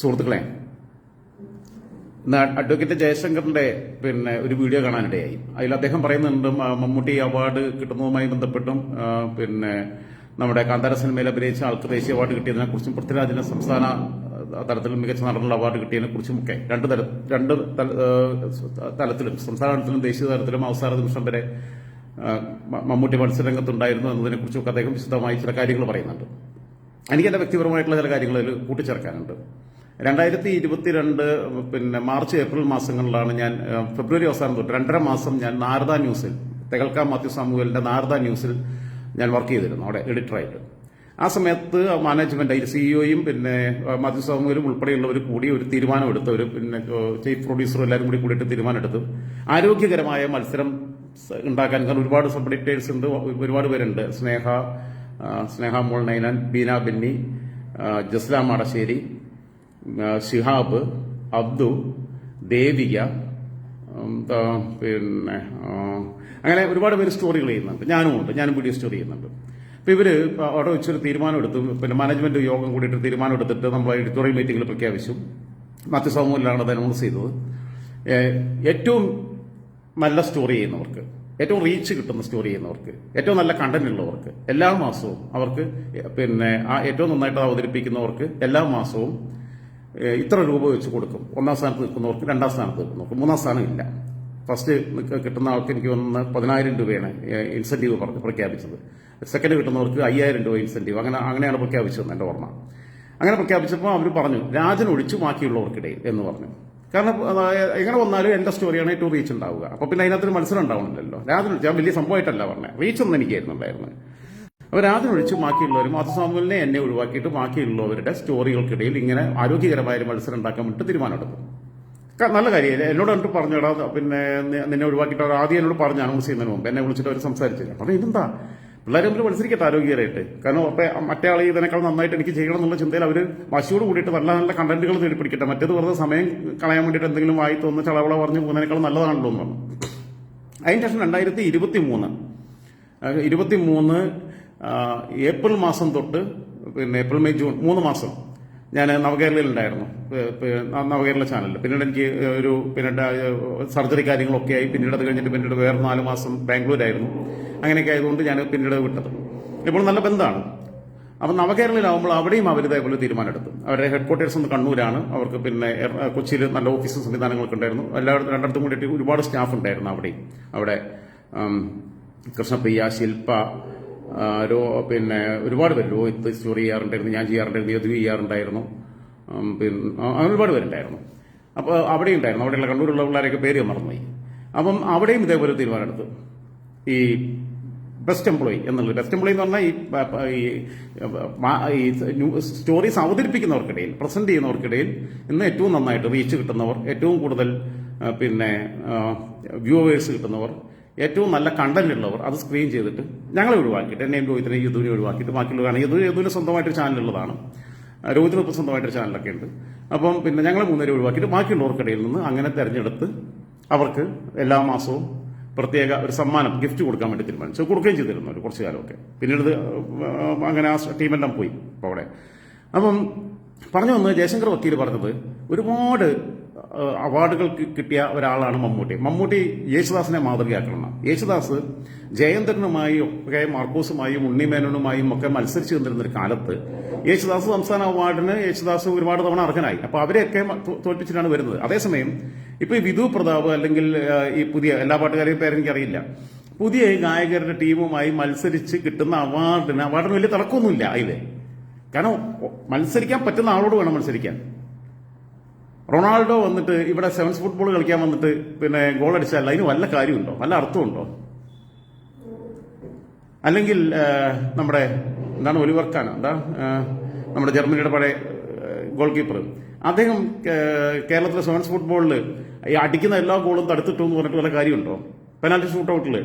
സുഹൃത്തുക്കളെ ഇന്ന് അഡ്വക്കേറ്റ് ജയശങ്കറിന്റെ പിന്നെ ഒരു വീഡിയോ കാണാനിടയായി. അതിൽ അദ്ദേഹം പറയുന്നുണ്ട് മമ്മൂട്ടി അവാർഡ് കിട്ടുന്നതുമായി ബന്ധപ്പെട്ടും പിന്നെ നമ്മുടെ കാന്താര സിനിമയിൽ അഭിനയിച്ച ആൾക്ക് ദേശീയ അവാർഡ് കിട്ടിയതിനെ കുറിച്ചും പൃഥ്വിരാജിന് സംസ്ഥാന തലത്തിൽ മികച്ച നടനുള്ള അവാർഡ് കിട്ടിയതിനെ കുറിച്ചും ഒക്കെ രണ്ട് രണ്ട് തലത്തിലും സംസ്ഥാന തലത്തിലും ദേശീയ തലത്തിലും അവസാന നിമിഷം വരെ മമ്മൂട്ടി മത്സരരംഗത്തുണ്ടായിരുന്നു എന്നതിനെ കുറിച്ചൊക്കെ അദ്ദേഹം വിശദമായി ചില കാര്യങ്ങൾ പറയുന്നുണ്ട്. എനിക്ക് എന്റെ വ്യക്തിപരമായിട്ടുള്ള ചില കാര്യങ്ങളിൽ കൂട്ടിച്ചേർക്കാനുണ്ട്. രണ്ടായിരത്തി ഇരുപത്തിരണ്ട് പിന്നെ മാർച്ച് ഏപ്രിൽ മാസങ്ങളിലാണ് ഞാൻ ഫെബ്രുവരി അവസാനം തൊട്ട് രണ്ടര മാസം ഞാൻ നാരദ ന്യൂസിൽ തെകൽക്ക മാത്യു സാമുവലിന്റെ നാരദ ന്യൂസിൽ ഞാൻ വർക്ക് ചെയ്തിരുന്നു അവിടെ എഡിറ്ററായിട്ട്. ആ സമയത്ത് മാനേജ്മെന്റ് സിഇഒയും പിന്നെ ഏഹ്, മാത്യു സാമുവലും ഉൾപ്പെടെയുള്ളവർ കൂടി ഒരു തീരുമാനമെടുത്ത് ഒരു പിന്നെ ചീഫ് പ്രൊഡ്യൂസറും എല്ലാവരും കൂടി കൂടിയിട്ട് തീരുമാനമെടുത്തു. ആരോഗ്യകരമായ മത്സരം ഉണ്ടാക്കാൻ കാരണം ഒരുപാട് സബ് എഡിറ്റേഴ്സ് ഉണ്ട് ഒരുപാട് പേരുണ്ട്. സ്നേഹ സ്നേഹ മോൾ നൈനാൻ ബീന ബിന്നി ജസ്ല മാടശ്ശേരി ആ, ഷിഹാബ് അബ്ദു ദേവിക പിന്നെ അങ്ങനെ ഒരുപാട് പേര് സ്റ്റോറികൾ ചെയ്യുന്നുണ്ട്. ഞാനും ഉണ്ട്. ഞാനും വീഡിയോ സ്റ്റോറി ചെയ്യുന്നുണ്ട്. അപ്പൊ ഇവർ അവിടെ വെച്ചൊരു തീരുമാനം എടുത്തു പിന്നെ മാനേജ്മെന്റ് യോഗം കൂടിയിട്ട് തീരുമാനം എടുത്തിട്ട് നമ്മൾ എഡിറ്റോറിയൽ മീറ്റിംഗിൽ പ്രഖ്യാപിച്ചു. മറ്റു സമൂഹത്തിലാണ് അത് അനൗൺസ് ചെയ്തത്. ഏറ്റവും നല്ല സ്റ്റോറി ചെയ്യുന്നവർക്ക് ഏറ്റവും റീച്ച് കിട്ടുന്ന സ്റ്റോറി ചെയ്യുന്നവർക്ക് ഏറ്റവും നല്ല കണ്ടന്റ് ഉള്ളവർക്ക് എല്ലാ മാസവും അവർക്ക് പിന്നെ ആ ഏറ്റവും നന്നായിട്ട് അവതരിപ്പിക്കുന്നവർക്ക് എല്ലാ മാസവും ഇത്ര രൂപ വെച്ച് കൊടുക്കും. ഒന്നാം സ്ഥാനത്ത് നിൽക്കുന്നവർക്ക് രണ്ടാം സ്ഥാനത്ത് നിൽക്കുന്നവർക്ക് മൂന്നാം സ്ഥാനം ഇല്ല. ഫസ്റ്റ് കിട്ടുന്ന ആൾക്ക് എനിക്ക് തോന്നുന്ന പതിനായിരം രൂപയാണ് ഇൻസെന്റീവ് പറഞ്ഞ് പ്രഖ്യാപിച്ചത്. സെക്കൻഡ് കിട്ടുന്നവർക്ക് അയ്യായിരം രൂപ ഇൻസെന്റീവ് അങ്ങനെ അങ്ങനെയാണ് പ്രഖ്യാപിച്ചത് എന്റെ ഓർമ്മ. അങ്ങനെ പ്രഖ്യാപിച്ചപ്പോൾ അവർ പറഞ്ഞു രാജൻ ഒഴിച്ചു ബാക്കിയുള്ളവർക്കിടയിൽ എന്ന് പറഞ്ഞു. കാരണം എങ്ങനെ വന്നാലും എന്റെ സ്റ്റോറിയാണ് ഏറ്റവും റീച്ച് ഉണ്ടാവുക. അപ്പോൾ പിന്നെ അതിനകത്തൊരു മത്സരം ഉണ്ടാവണമല്ലോ. രാജൻ ഞാൻ വലിയ സംഭവമായിട്ടല്ല പറഞ്ഞത് റീച്ച് ഒന്നും അപ്പൊ രാജൻ ഒഴിച്ച് ബാക്കിയുള്ളവരും മാധുസ്വാമിനെ എന്നെ ഒഴിവാക്കിയിട്ട് ബാക്കിയുള്ളവരുടെ സ്റ്റോറികൾക്കിടയിൽ ഇങ്ങനെ ആരോഗ്യകരമായ ഒരു മത്സരം ഉണ്ടാക്കാൻ വേണ്ടി തീരുമാനമെടുത്തു. നല്ല കാര്യമല്ലേ എന്നോട് എന്നിട്ട് പറഞ്ഞടാ പിന്നെ നിന്നെ ഒഴിവാക്കിയിട്ട് അവർ ആദ്യം എന്നോട് പറഞ്ഞു അനൗൺസ് ചെയ്യുന്നതിന് മുമ്പ് എന്നെ വിളിച്ചിട്ട് അവർ സംസാരിച്ചില്ല. പറഞ്ഞു ഇതെന്താ? പിള്ളേരെ മുമ്പിൽ മത്സരിക്കട്ടെ ആരോഗ്യകരമായിട്ട്. കാരണം അപ്പൊ മറ്റേ ആൾ ഇതിനേക്കാൾ നന്നായിട്ട് എനിക്ക് ചെയ്യണം എന്നുള്ള ചിന്തയിൽ അവർ വശിയോട് കൂടിയിട്ട് നല്ല നല്ല കണ്ടന്റുകൾ നേടിപ്പിടിക്കട്ടെ മറ്റേത് വെറുതെ സമയം കളയാൻ വേണ്ടിയിട്ട് എന്തെങ്കിലും വായി തോന്നുന്ന ചളവള പറഞ്ഞു പോകുന്നതിനേക്കാൾ നല്ലതാണല്ലോ എന്നാണ് അതിന് ശേഷം രണ്ടായിരത്തി ഇരുപത്തി മൂന്ന് ഇരുപത്തി മൂന്ന് ഏപ്രിൽ മാസം തൊട്ട് പിന്നെ ഏപ്രിൽ മെയ് ജൂൺ മൂന്ന് മാസം ഞാൻ നവകേരളയിലുണ്ടായിരുന്നു. നവകേരള ചാനലിൽ പിന്നീട് എനിക്ക് ഒരു പിന്നീട് സർജറി കാര്യങ്ങളൊക്കെ ആയി പിന്നീട് അത് കഴിഞ്ഞിട്ട് പിന്നീട് വേറെ നാല് മാസം ബാംഗ്ലൂരായിരുന്നു. അങ്ങനെയൊക്കെ ആയതുകൊണ്ട് ഞാൻ പിന്നീട് വിട്ടത്. ഇപ്പോൾ നല്ല ബന്ധമാണ്. അപ്പം നവകേരളയിലാവുമ്പോൾ അവിടെയും അവർ ഇതേപോലെ തീരുമാനമെടുത്തു. അവരുടെ ഹെഡ് ക്വാർട്ടേഴ്സ് ഒന്ന് കണ്ണൂരാണ്. അവർക്ക് പിന്നെ കൊച്ചിയിൽ നല്ല ഓഫീസും സംവിധാനങ്ങളൊക്കെ ഉണ്ടായിരുന്നു. എല്ലായിടത്തും രണ്ടിടത്തും കൂടിയിട്ട് ഒരുപാട് സ്റ്റാഫ് ഉണ്ടായിരുന്നു അവിടെയും. അവിടെ കൃഷ്ണപ്രിയ ശില്പ രോ പിന്നെ ഒരുപാട് പേര് രോഹിത് സ്റ്റോറി ചെയ്യാറുണ്ടായിരുന്നു ഞാൻ ചെയ്യാറുണ്ടായിരുന്നു യദു ചെയ്യാറുണ്ടായിരുന്നു. പിന്നെ അങ്ങനെ ഒരുപാട് പേരുണ്ടായിരുന്നു. അപ്പോൾ അവിടെ ഉണ്ടായിരുന്നു അവിടെയുള്ള കണ്ണൂരുള്ള പിള്ളേരെയൊക്കെ പേര് മറന്നുപോയി. അപ്പം അവിടെയും ഇതേപോലെ തീരുമാനമെടുത്തു. ഈ ബെസ്റ്റ് എംപ്ലോയി എന്നുള്ളത്. ബെസ്റ്റ് എംപ്ലോയി എന്ന് പറഞ്ഞാൽ ഈ സ്റ്റോറീസ് അവതരിപ്പിക്കുന്നവർക്കിടയിൽ പ്രസന്റ് ചെയ്യുന്നവർക്കിടയിൽ ഇന്ന് ഏറ്റവും നന്നായിട്ട് റീച്ച് കിട്ടുന്നവർ ഏറ്റവും കൂടുതൽ പിന്നെ വ്യൂവേഴ്സ് കിട്ടുന്നവർ ഏറ്റവും നല്ല കണ്ടന്റ് ഉള്ളവർ അത് സ്ക്രീൻ ചെയ്തിട്ട് ഞങ്ങളെ ഒഴിവാക്കിയിട്ട് എന്നെയും രോഹിത്തിനെ യദുവിനെ ഒഴിവാക്കിയിട്ട് ബാക്കിയുള്ളവരാണ് യദു യദുവിന് സ്വന്തമായിട്ടൊരു ചാനലുള്ളതാണ് രോഹിത്തിന് ഇപ്പം സ്വന്തമായിട്ടൊരു ചാനലൊക്കെ ഉണ്ട്. അപ്പം പിന്നെ ഞങ്ങൾ മൂന്നുപേരെ ഒഴിവാക്കിയിട്ട് ബാക്കിയുള്ളവർക്കിടയിൽ നിന്ന് അങ്ങനെ തെരഞ്ഞെടുത്ത് അവർക്ക് എല്ലാ മാസവും പ്രത്യേക ഒരു സമ്മാനം ഗിഫ്റ്റ് കൊടുക്കാൻ വേണ്ടി തീരുമാനിച്ചു. കൊടുക്കുകയും ചെയ്തിരുന്നു ഒരു കുറച്ചു കാലമൊക്കെ. പിന്നീട് അങ്ങനെ ആ ടീമെല്ലാം പോയി അപ്പോൾ അവിടെ. അപ്പം പറഞ്ഞു വന്ന് ജയശങ്കർ വക്കീൽ പറഞ്ഞത് ഒരുപാട് അവാർഡുകൾ കിട്ടിയ ഒരാളാണ് മമ്മൂട്ടി. മമ്മൂട്ടി യേശുദാസിനെ മാതൃകയാക്കണം. യേശുദാസ് ജയേന്ദ്രനുമായും ഒക്കെ മാർക്കോസുമായും ഉണ്ണിമേനോനുമായും ഒക്കെ മത്സരിച്ചു നിന്നിരുന്ന ഒരു കാലത്ത് യേശുദാസ് സംസ്ഥാന അവാർഡിന് യേശുദാസ് ഒരുപാട് തവണ അർഹനായി. അപ്പൊ അവരെയൊക്കെ തോൽപ്പിച്ചിട്ടാണ് വരുന്നത്. അതേസമയം ഇപ്പൊ ഈ വിധു പ്രതാപ് അല്ലെങ്കിൽ ഈ പുതിയ എല്ലാ പാട്ടുകാരെയും പേരെനിക്കറിയില്ല പുതിയ ഗായകരുടെ ടീമുമായി മത്സരിച്ച് കിട്ടുന്ന അവാർഡിന് അവാർഡിന് വലിയ തിളക്കമൊന്നുമില്ല അതിൽ കാരണം മത്സരിക്കാൻ പറ്റുന്ന ആളോട് വേണം മത്സരിക്കാൻ. റൊണാൾഡോ വന്നിട്ട് ഇവിടെ സെവൻസ് ഫുട്ബോൾ കളിക്കാൻ വന്നിട്ട് പിന്നെ ഗോൾ അടിച്ചാൽ അതിന് വല്ല കാര്യമുണ്ടോ? വല്ല അർത്ഥമുണ്ടോ? അല്ലെങ്കിൽ നമ്മുടെ എന്താണ് ഒലിവർക്കാണ് എന്താ നമ്മുടെ ജർമ്മനിയുടെ പഴയ ഗോൾ കീപ്പർ അദ്ദേഹം കേരളത്തിലെ സെവൻസ് ഫുട്ബോളിൽ ഈ അടിക്കുന്ന എല്ലാ ഗോളും തടുത്തിട്ടു എന്ന് പറഞ്ഞിട്ട് വല്ല കാര്യമുണ്ടോ? പെനാൽറ്റി ഷൂട്ട് ഔട്ടിൽ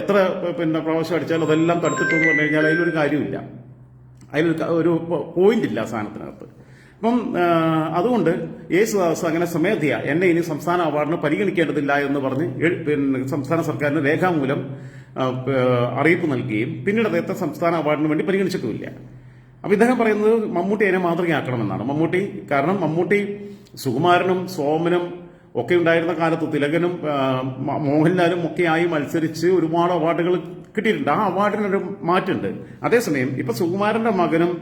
എത്ര പിന്നെ പ്രാവശ്യം അടിച്ചാലും അതെല്ലാം തടുത്തിട്ടു എന്ന് പറഞ്ഞു കഴിഞ്ഞാൽ അതിലൊരു കാര്യമില്ല. അതിലൊരു ഒരു പോയിന്റ് ഇല്ല സാധനത്തിനകത്ത്. അപ്പം അതുകൊണ്ട് യേശുദാസ് അങ്ങനെ സ്വമേധയ എന്നെ ഇനി സംസ്ഥാന അവാർഡിന് പരിഗണിക്കേണ്ടതില്ല എന്ന് പറഞ്ഞ് പിന്നെ സംസ്ഥാന സർക്കാരിന് രേഖാമൂലം അറിയിപ്പ് നൽകുകയും പിന്നീട് അദ്ദേഹത്തെ സംസ്ഥാന അവാർഡിന് വേണ്ടി പരിഗണിച്ചിട്ടുമില്ല. അപ്പം ഇദ്ദേഹം പറയുന്നത് മമ്മൂട്ടി അതിനെ മാതൃകയാക്കണമെന്നാണ്. മമ്മൂട്ടി കാരണം മമ്മൂട്ടി സുകുമാരനും സോമനും ഒക്കെ ഉണ്ടായിരുന്ന കാലത്ത് തിലകനും മോഹൻലാലും ഒക്കെയായി മത്സരിച്ച് ഒരുപാട് അവാർഡുകൾ കിട്ടിയിട്ടുണ്ട്. ആ അവാർഡിനൊരു മാറ്റമുണ്ട്. അതേസമയം ഇപ്പൊ സുകുമാരന്റെ മകനും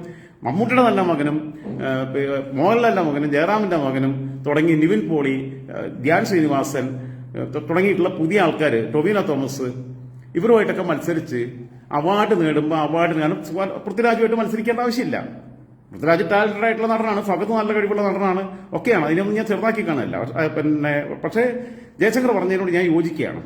മമ്മൂട്ടിയുടെ നല്ല മകനും മോഹൻലാലിന്റെ മകനും ജയറാമിന്റെ മകനും തുടങ്ങി നിവിൻ പോളി ധ്യാൻ ശ്രീനിവാസൻ തുടങ്ങിയിട്ടുള്ള പുതിയ ആൾക്കാർ ടൊവിനോ തോമസ് ഇവരുമായിട്ടൊക്കെ മത്സരിച്ച് അവാർഡ് നേടുമ്പോൾ അവാർഡ് സുവാ- പൃഥ്വിരാജുമായിട്ട് മത്സരിക്കേണ്ട ആവശ്യമില്ല. പൃഥ്വിരാജ് ടാലന്റഡ് ആയിട്ടുള്ള നടനാണ് ഫഗത് നല്ല കഴിവുള്ള നടനാണ് ഒക്കെയാണ്. അതിനൊന്നും ഞാൻ ചെറുതാക്കി കാണില്ല പിന്നെ പക്ഷേ ജയശങ്കർ പറഞ്ഞതിനോട് ഞാൻ യോജിക്കുകയാണ്.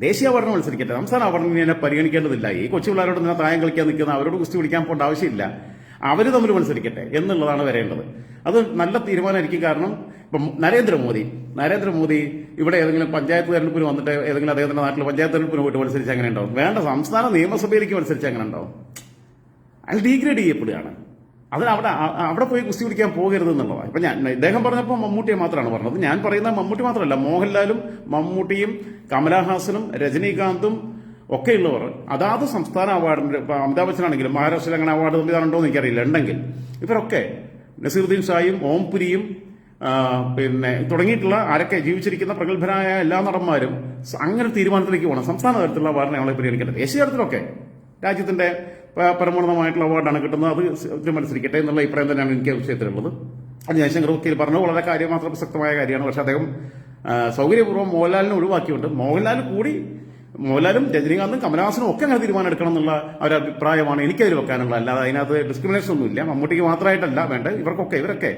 ദേശീയ അവാർഡിന് മത്സരിക്കട്ടെ. സംസ്ഥാന അവാർഡിന് പരിഗണിക്കേണ്ടതില്ല. ഈ കൊച്ചു പിള്ളേരോട് നിന്നെ തായം കളിക്കാൻ നിൽക്കുന്ന അവരോട് കുസ്തി പിടിക്കാൻ പോകേണ്ട ആവശ്യമില്ല. അവർ തമ്മിൽ മത്സരിക്കട്ടെ എന്നുള്ളതാണ് വരേണ്ടത്. അത് നല്ല തീരുമാനമായിരിക്കും കാരണം ഇപ്പം നരേന്ദ്രമോദി നരേന്ദ്രമോദി ഇവിടെ ഏതെങ്കിലും പഞ്ചായത്ത് തെരഞ്ഞെടുപ്പിന് വന്നിട്ട് ഏതെങ്കിലും അദ്ദേഹത്തിന്റെ നാട്ടിൽ പഞ്ചായത്ത് തെരഞ്ഞെടുപ്പിന് പോയിട്ട് മത്സരിച്ച് അങ്ങനെ ഉണ്ടാവും വേണ്ട സംസ്ഥാന നിയമസഭയിലേക്ക് മത്സരിച്ച് അങ്ങനെ ഉണ്ടാവും അയാൾ ഡീഗ്രേഡ് ചെയ്യപ്പെടുകയാണ്. അതിന് അവിടെ അവിടെ പോയി കുസ്തി പിടിക്കാൻ പോകരുത് എന്നുള്ളതാണ്. ഇപ്പൊ ഞാൻ ഇദ്ദേഹം പറഞ്ഞപ്പോൾ മമ്മൂട്ടിയെ മാത്രമാണ് പറഞ്ഞത്. ഞാൻ പറയുന്ന മമ്മൂട്ടി മാത്രമല്ല. മോഹൻലാലും മമ്മൂട്ടിയും കമലഹാസനും രജനീകാന്തും ഒക്കെയുള്ളവർ അതാത് സംസ്ഥാന അവാർഡിന്റെ ഇപ്പൊ അമിതാഭ് ബച്ചനാണെങ്കിലും മഹാരാഷ്ട്രയിൽ അങ്ങനെ അവാർഡ് സംവിധാനം ഉണ്ടോ എന്ന് എനിക്കറിയില്ല. ഉണ്ടെങ്കിൽ ഇവരൊക്കെ നസീറുദ്ദീൻ ഷായും ഓം പുരിയും പിന്നെ തുടങ്ങിയിട്ടുള്ള ആരൊക്കെ ജീവിച്ചിരിക്കുന്ന പ്രഗത്ഭരായ എല്ലാ നടന്മാരും അങ്ങനെ തീരുമാനത്തിലേക്ക് പോകണം. സംസ്ഥാന തലത്തിലുള്ള അവാർഡിനെ ഞങ്ങളെ പരിഗണിക്കട്ടെ ദേശീയ തലത്തിലൊക്കെ രാജ്യത്തിന്റെ പരമോന്നതമായിട്ടുള്ള അവാർഡാണ് കിട്ടുന്നത്. അത് മത്സരിക്കട്ടെ എന്നുള്ള അഭിപ്രായം തന്നെയാണ് എനിക്ക് വിഷയത്തിലുള്ളത്. അത് ജയശങ്കർ വക്കീൽ പറഞ്ഞു. വളരെ കാര്യം മാത്രം പ്രസക്തമായ കാര്യമാണ്. പക്ഷെ അദ്ദേഹം സൗകര്യപൂർവം മോഹൻലാലിനെ ഒഴിവാക്കിയുണ്ട് മോഹൻലാൽ കൂടി മോഹൻലാലും രജനീകാന്തും കമലഹാസനും ഒക്കെ അങ്ങനെ തീരുമാനം എടുക്കണം എന്നുള്ള ഒരു അഭിപ്രായമാണ് എനിക്കതിൽ വെക്കാനുള്ള അല്ലാതെ അതിനകത്ത് ഡിസ്ക്രിമിനേഷൻ ഒന്നുമില്ല. മമ്മൂട്ടിക്ക് മാത്രമായിട്ടല്ല വേണ്ട ഇവർക്കൊക്കെ ഇവരൊക്കെ.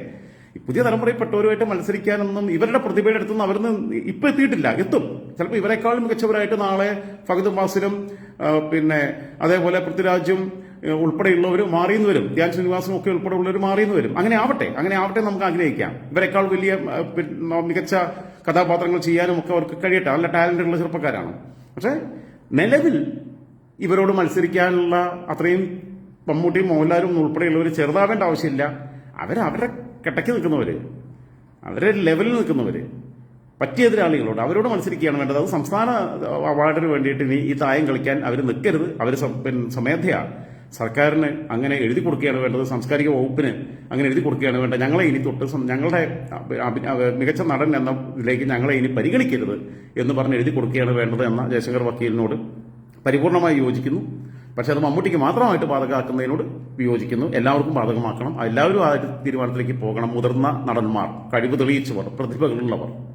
പുതിയ തലമുറയിൽപ്പെട്ടവരുമായിട്ട് മത്സരിക്കാനൊന്നും ഇവരുടെ പ്രതിഭയുടെ അടുത്തൊന്നും അവരിന്ന് ഇപ്പൊ എത്തിയിട്ടില്ല. എത്തും. ചിലപ്പോൾ ഇവരെക്കാളും മികച്ചവരായിട്ട് നാളെ ഫഹദ് ഫാസിലും പിന്നെ അതേപോലെ പൃഥ്വിരാജും ഉൾപ്പെടെയുള്ളവർ മാറിയെന്ന് വരും. ധ്യാൻ ശ്രീനിവാസും ഒക്കെ ഉൾപ്പെടെ ഉള്ളവർ മാറിയെന്ന് വരും. അങ്ങനെ ആവട്ടെ. അങ്ങനെ ആവട്ടെ നമുക്ക് ആഗ്രഹിക്കാം. ഇവരെക്കാൾ വലിയ മികച്ച കഥാപാത്രങ്ങൾ ചെയ്യാനും ഒക്കെ അവർക്ക് കഴിയട്ടെ. നല്ല ടാലന്റ് ഉള്ള ചെറുപ്പക്കാരാണ്. പക്ഷേ നിലവിൽ ഇവരോട് മത്സരിക്കാനുള്ള അത്രയും മമ്മൂട്ടിയും മോഹൻലാലും ഉൾപ്പെടെയുള്ളവർ ചെറുതാവേണ്ട ആവശ്യമില്ല. അവർ അവരുടെ കിട്ടയ്ക്ക് നിൽക്കുന്നവർ അവരെ ലെവലിൽ നിൽക്കുന്നവർ പറ്റിയ എതിരാളികളോട് അവരോട് മത്സരിക്കുകയാണ് വേണ്ടത്. അത് സംസ്ഥാന അവാർഡിന് വേണ്ടിയിട്ട് ഇനി ഈ തായം കളിക്കാൻ അവർ നിൽക്കരുത്. അവർ സ്വമേധയാ. സർക്കാരിന് അങ്ങനെ എഴുതി കൊടുക്കുകയാണ് വേണ്ടത്. സാംസ്കാരിക വകുപ്പിന് അങ്ങനെ എഴുതി കൊടുക്കുകയാണ് വേണ്ടത്. ഞങ്ങളെ ഇനി തൊട്ട് ഞങ്ങളുടെ മികച്ച നടൻ എന്ന ഇതിലേക്ക് ഞങ്ങളെ ഇനി പരിഗണിക്കരുത്. എന്ന് പറഞ്ഞ് എഴുതി കൊടുക്കുകയാണ് വേണ്ടത് എന്ന ജയശങ്കർ വക്കീലിനോട് പരിപൂർണമായി യോജിക്കുന്നു. പക്ഷെ അത് മമ്മൂട്ടിക്ക് മാത്രമായിട്ട് ബാധകമാക്കുന്നതിനോട് വിയോജിക്കുന്നു എല്ലാവർക്കും ബാധകമാക്കണം. എല്ലാവരും ആ തീരുമാനത്തിലേക്ക് പോകണം. മുതിർന്ന നടന്മാർ കഴിവ് തെളിയിച്ചവർ പ്രതിഭകളുള്ളവർ.